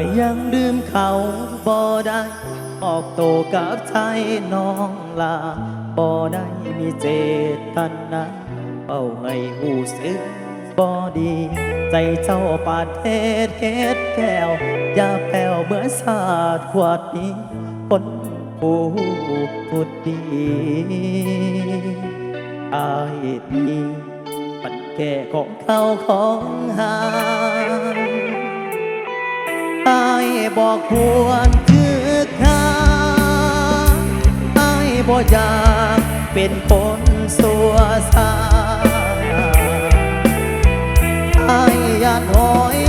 ายยังลืมเขาบ่ได้ออกโตกับใจน้องลาบ่ได้มีเจตนาเป้าให้หูสึกบ่ดี ใจเจ้าปาดเทศเกตแก้วอย่าแป้วเมื่อสาดขวดนี้คนผู้พูดดีอายนี้มันแก่ของเขาของหาอายบอกควรคือข้าอายบอกอยากเป็นคนสัวสาอายอยากหอย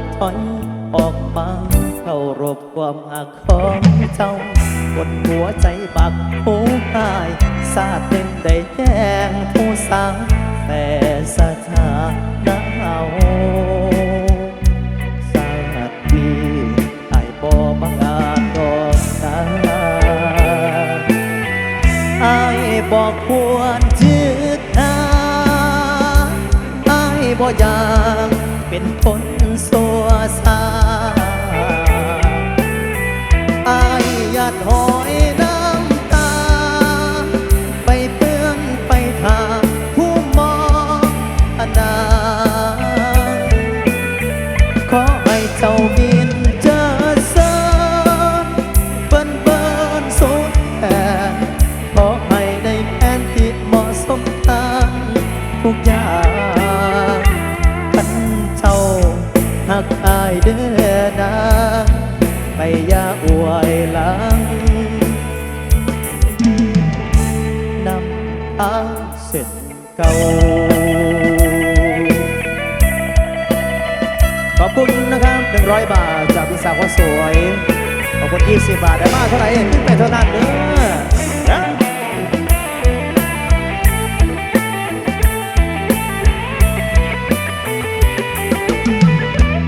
ดถอยออกมาเข้ารบความหักของเจ้ากดหัวใจบักผู้อายสาดเต็มได้แจ้งผู้สังแต่สถานะเอาสาดดีอายบ่บังอาจดอกตาไอายบอกควรจืดนาอายบอกอยากเป็นคน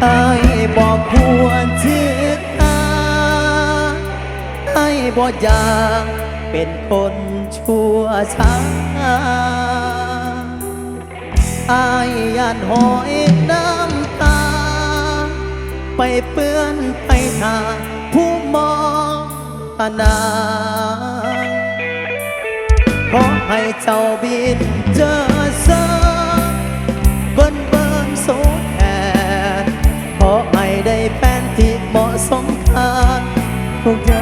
ไอ้บอกควรชื่ออาไอ้บอกอยากเป็นคนชั่วช้าไอายยานหอยน้ำตา ไปเปื้อนไปทางผู้มองอนาขอให้เจ้าบินเจอสาเบิ้น ทุ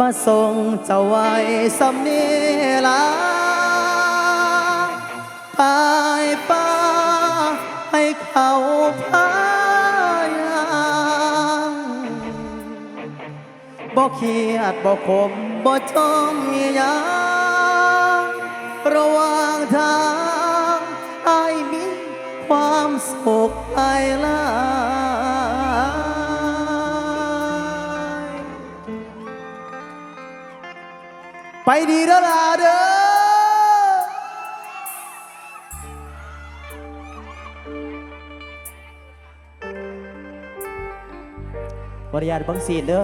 มาส่งเจ้าไว้สำเนีลาพายป้าให้เขาพายางบ่เครียดบ่ขมบ่จมยังระหว่างทางไอ้มีความสุขไอ้ลา ไปดีเด้อล่ะเด้อขออนุญาตบังสีเด้อ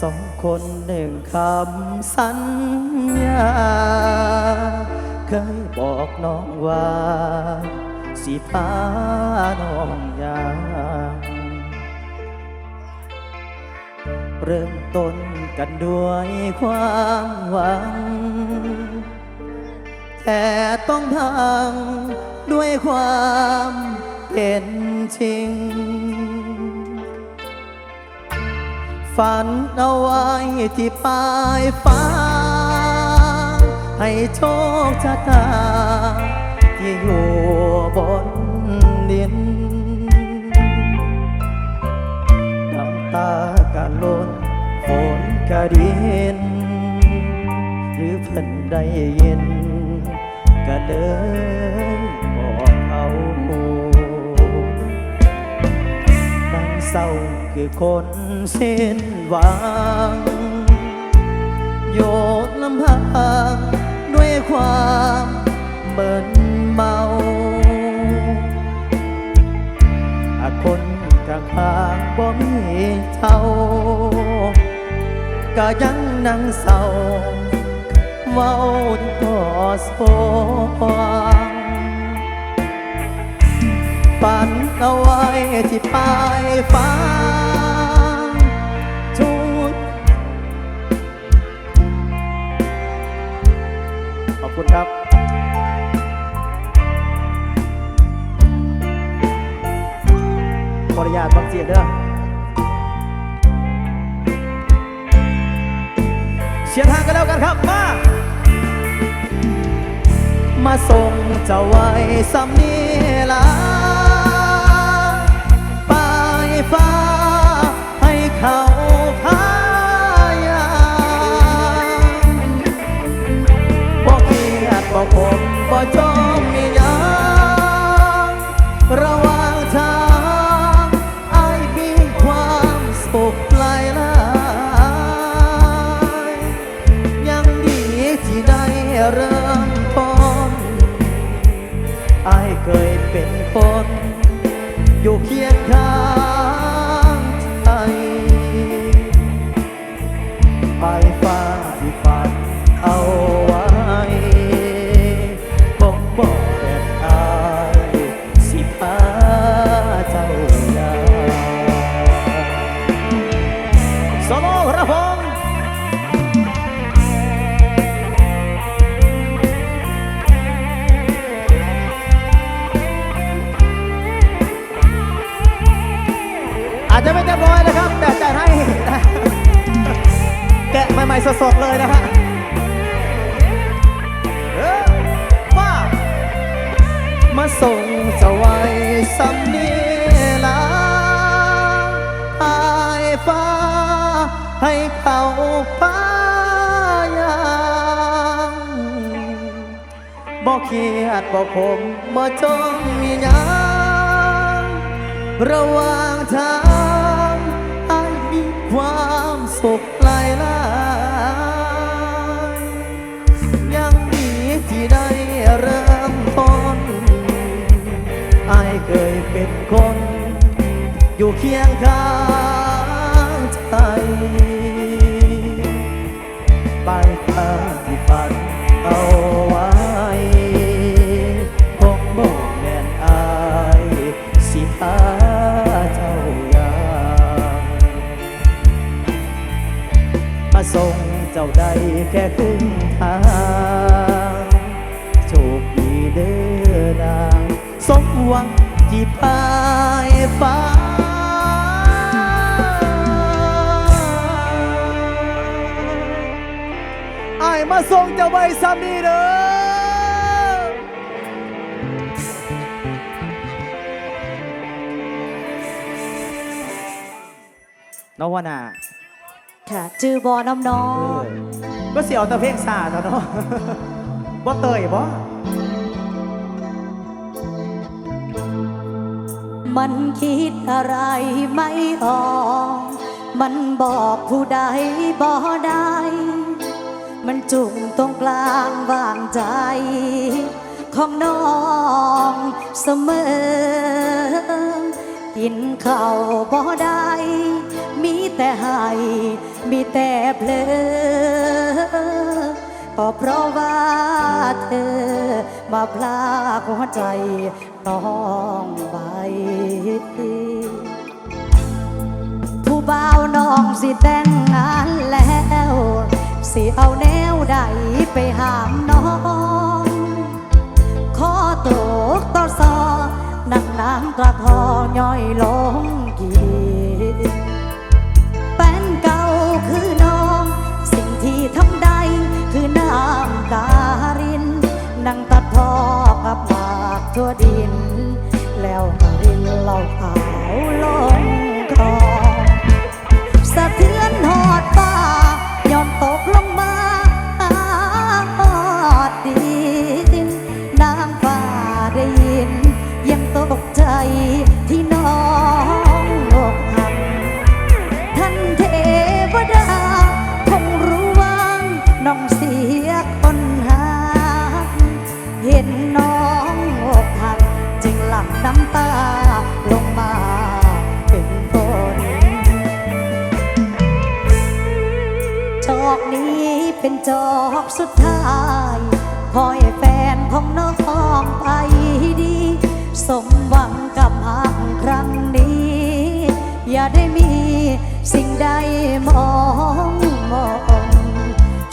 สองคนหนึ่งคำสัญญา เคยบอกน้องว่า สิพาน้องยางเริ่มต้นกันด้วยความหวัง แต่ต้องพังด้วยความเป็นจริง ฝันเอาไว้ที่ปลายฟ้า ให้โชคชะตา ที่อยู่บนดินน้ำตากะล้นฝนกะดิน หรือเพิ่นได้ยินก็เลยบอกเขาดังเศร้าคือคนสิ้นหวังโยดลำพังด้วยความเบินางบ่มีเท่าก็ยังนั่งเศร้าเว้าก็สว่างฝันเอาไว้ที่ปลายฟ้าทุกขอบคุณครับ ออนุญาตบังเสียงเด้อเชียร์ทางกันแล้วกันครับ มา มาส่งเจ้าไว้สำนีลาปลายฟ้าให้เขาพายาบอกเกียดบอกผมบอกจ เริ่มต้นอายเคยเป็นคน อยู่เคียงข้าง นะครับ แต่จะให้แกะใหม่ๆสดๆเลยนะฮะเออมามาส่งเจะไว้สำนีลาพายฟ้า ให้เขาพายางบอกเคียดบอกผมบ่จงมีหยังระหว่างทาง ความสุขหลายหลายยังมีที่ได้เริ่มต้นไอเคยเป็นคน อยู่เคียงข้างใจ แค่ครึ่งทางโชคดีเด้อนางสมหวังที่ปลายฟ้าไอ้มาส่งเจ้าใบสามีเด้อน้องวานาค่ะจือบอน้ำน้อง ก็เสียวแต่เพลงซาเท่เนาะบ่เตยบ่มันคิดอะไรไม่ออก มันบอกผู้ใดบ่ได้ มันจุ่มตรงกลางวางใจ ของน้องเสมอ กินข้าวบ่ได้ มีแต่ให้มีแต่เพลอก็เพราะว่าเธอมาพลากหัวใจน้องไป ผู้บ่าวน้องสิแต่งงานแล้ว สิเอาแนวใดไปหามน้อง ขอตกต่อซอ นักน้ำกระพอย่อยลงกีแฟนเก่าคือน้อง สิ่งที่ทำได้คือน้ำตารินนั่งตัดพอกับหมากทั่วดิน แล้วกรินเหล่าขาวลงคลองสะเทือนหอดฟ้ายอมตกลงมา จอกนี้เป็นจอกสุดท้ายพอให้แฟนของน้องไปดี สมหวังกับหักครั้งนี้ อย่าได้มีสิ่งใดมองมอง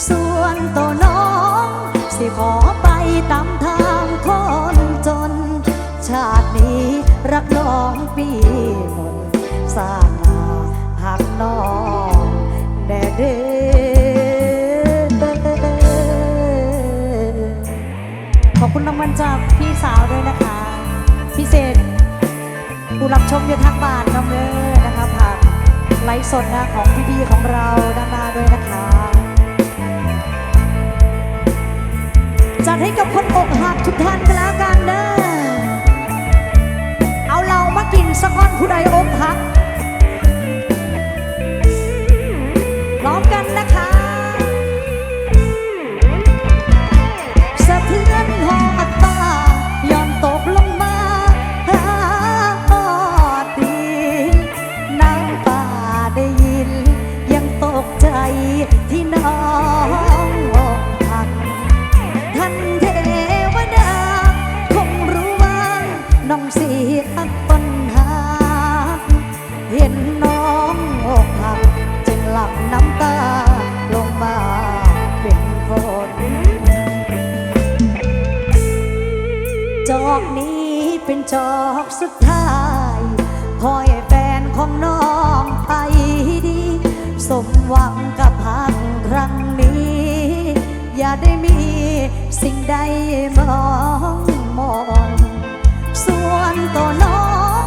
ส่วนตัวน้อง สิขอไปตามทางคนจน ชาตินี้รักน้องปีมนสร้างมาหักน้อง แด่เด้ขอบคุณรางวัลจากพี่สาวด้วยนะคะ พิเศษ ผู้รับชมอยู่ทางบ้านน้องเด้อนะคะผ่านไลฟ์สดนะของพี่ดีของเราด้านหน้าด้วยนะคะ จัดให้กับคนอกหักทุกท่านกันแล้วกันเด้อเอาเรามากินสักก้อนผู้ใดอกหัก กันนะคะ อกสุดท้ายพอให้แฟนของน้องไปดี สมหวังกับหักครั้งนี้ อย่าได้มีสิ่งใดมองมอง ส่วนตัวน้อง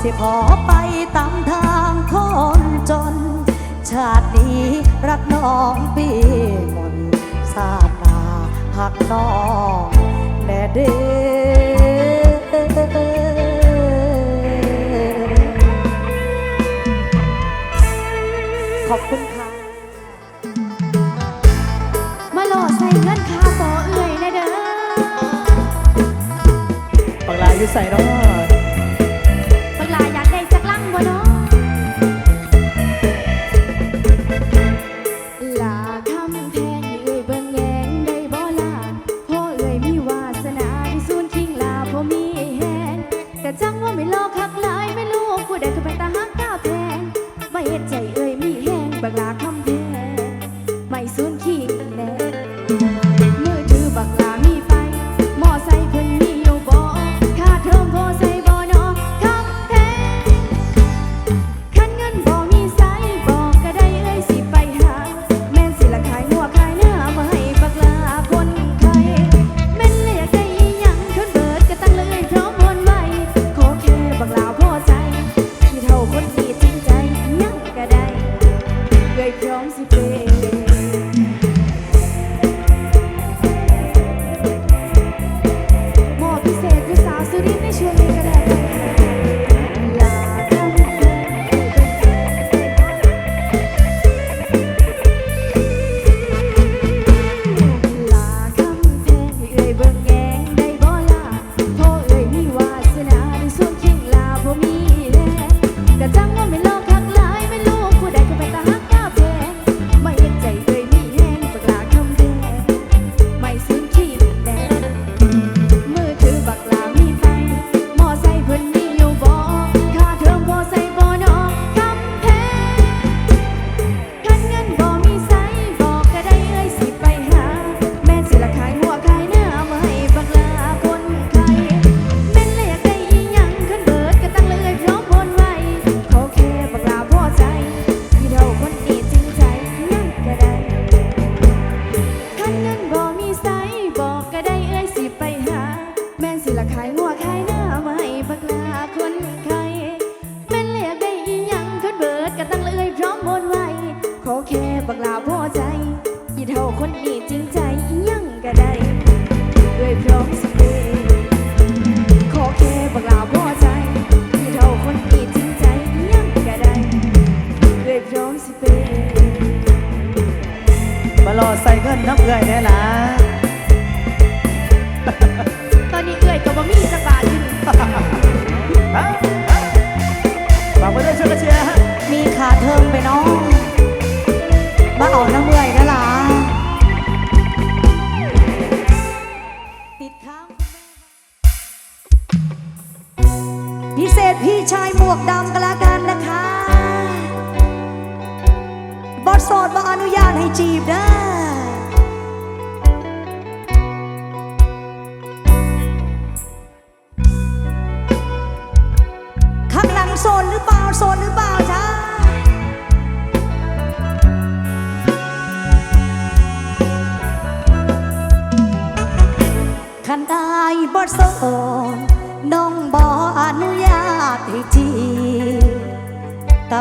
สิขอไปตามทางคนจน ชาตินี้รักน้องปีมนสาดนาหักน้องแน่เด้ ขอบคุณค่ะ มาหล่อใส่เงินคาต่อเอื่อยนะเด้อปังลายอยู่ใส่เนาะบักหลาอยากได้จักลังบ่เนาะ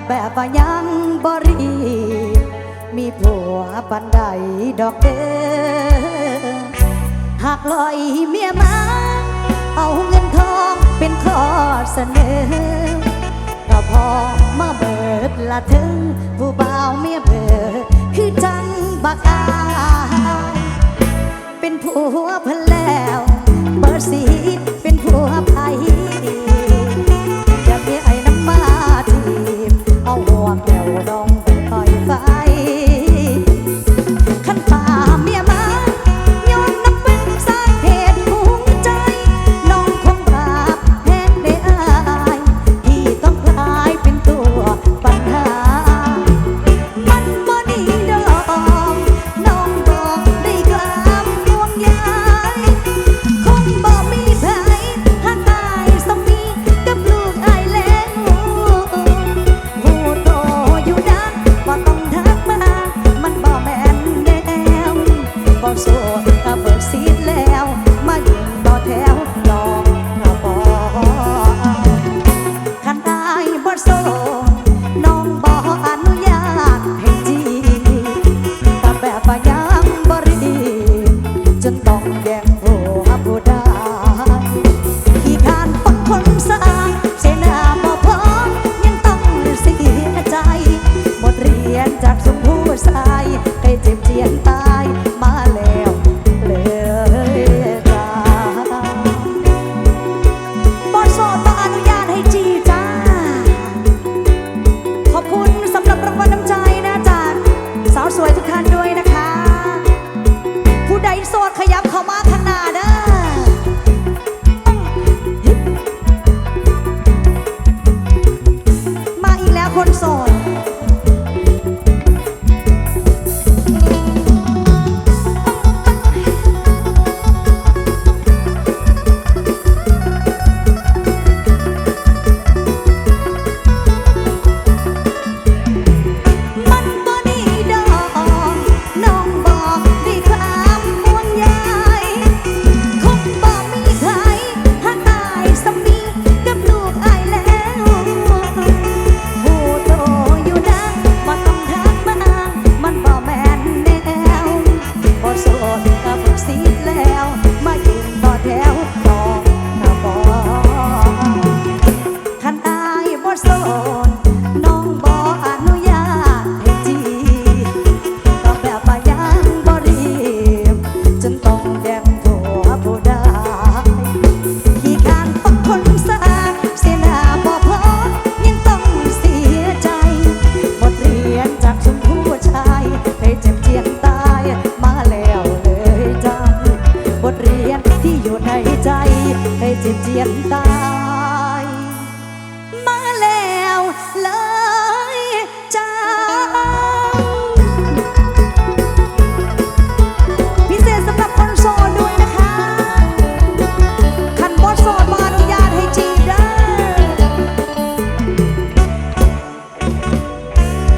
แบบว่ายังบรีมีผัวปันใดดอกเด้อหากลอยเมียมา เอาเงินทองเป็นข้อเสนอ ก็พอมาเบิดละถึง ผู้บ่าวเมียเบิดคือจังบักอาเป็นผัวพันแล้ว เบิดสี ใครเจ็บเจียนตา